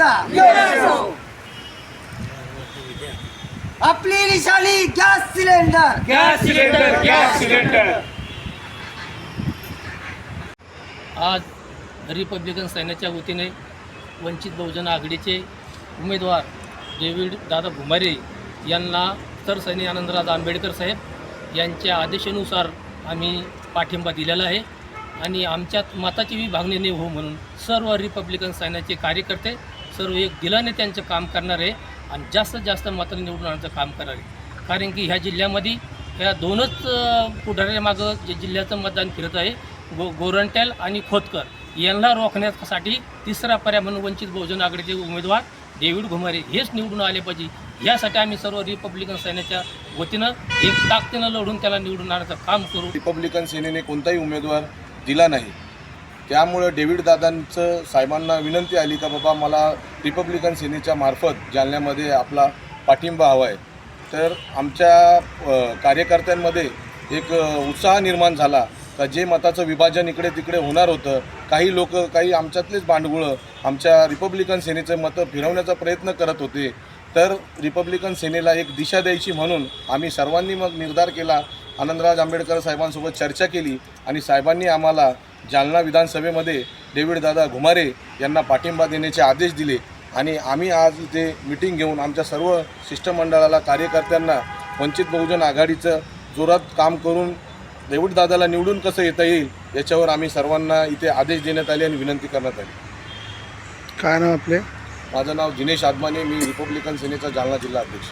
आघाडीचा आपली निशाणी gas cylinder. Gas cylinder gas cylinder. आज रिपब्लिकन सैन्याच्या वतीने वंचित बहुजन आघाडीचे उमेदवार डेव्हिड दादा घुमारे यांना तर सैनी आनंदराज आंबेडकर साहेब यांच्या आदेशानुसार आम्ही पाठिंबा दिलेला आहे आणि आमच्यात मताची विभागणी नाही हो म्हणून सर्व रिपब्लिकन सैन्याचे कार्यकर्ते सर्व एक दिलाने त्यांचं काम करणार आहे आणि जास्तीत जास्त मात्र निवडून आणायचं काम करणार आहे. कारण की ह्या जिल्ह्यामध्ये ह्या दोनच पुढाऱ्या पुढाऱ्यामागं जे जिल्ह्याचं मतदान फिरत आहे गो गोरंट्याल आणि खोतकर यांना रोखण्यासाठी तिसरा पर्याय म्हणून वंचित बहुजन आघाडीचे उमेदवार डेव्हिड घुमारे हेच निवडून आले पाहिजे. यासाठी आम्ही सर्व रिपब्लिकन सैन्याच्या वतीनं एक ताकदीनं लढून त्याला निवडून आणण्याचं काम करू. रिपब्लिकन सेनेने कोणताही उमेदवार दिला नाही. त्यामुळं डेव्हिड दादांचं साहेबांना विनंती आली का बाबा मला रिपब्लिकन सेनेच्या मार्फत जालन्यामध्ये आपला पाठिंबा हवा आहे तर आमच्या कार्यकर्त्यांमध्ये एक उत्साह निर्माण झाला का जे मताचं विभाजन इकडे तिकडे होणार होतं काही लोक काही आमच्यातलेच भांडगुळं आमच्या रिपब्लिकन सेनेचं मतं फिरवण्याचा प्रयत्न करत होते. तर रिपब्लिकन सेनेला एक दिशा द्यायची म्हणून आम्ही सर्वांनी मग निर्धार केला आनंदराज आंबेडकर साहेबांसोबत चर्चा केली आणि साहेबांनी आम्हाला जालना विधानसभेमध्ये डेव्हिड दादा घुमारे यांना पाठिंबा देण्याचे आदेश दिले. आणि आम्ही आज इथे मिटिंग घेऊन आमच्या सर्व शिष्टमंडळाला कार्यकर्त्यांना वंचित बहुजन आघाडीचं जोरात काम करून डेव्हिड दादाला निवडून कसं येता येईल याच्यावर आम्ही सर्वांना इथे आदेश देण्यात आले आणि विनंती करण्यात आली. काय नाव आपले? माझं नाव दिनेश आदमाने मी रिपब्लिकन सेनेचा जालना जिल्हा अध्यक्ष.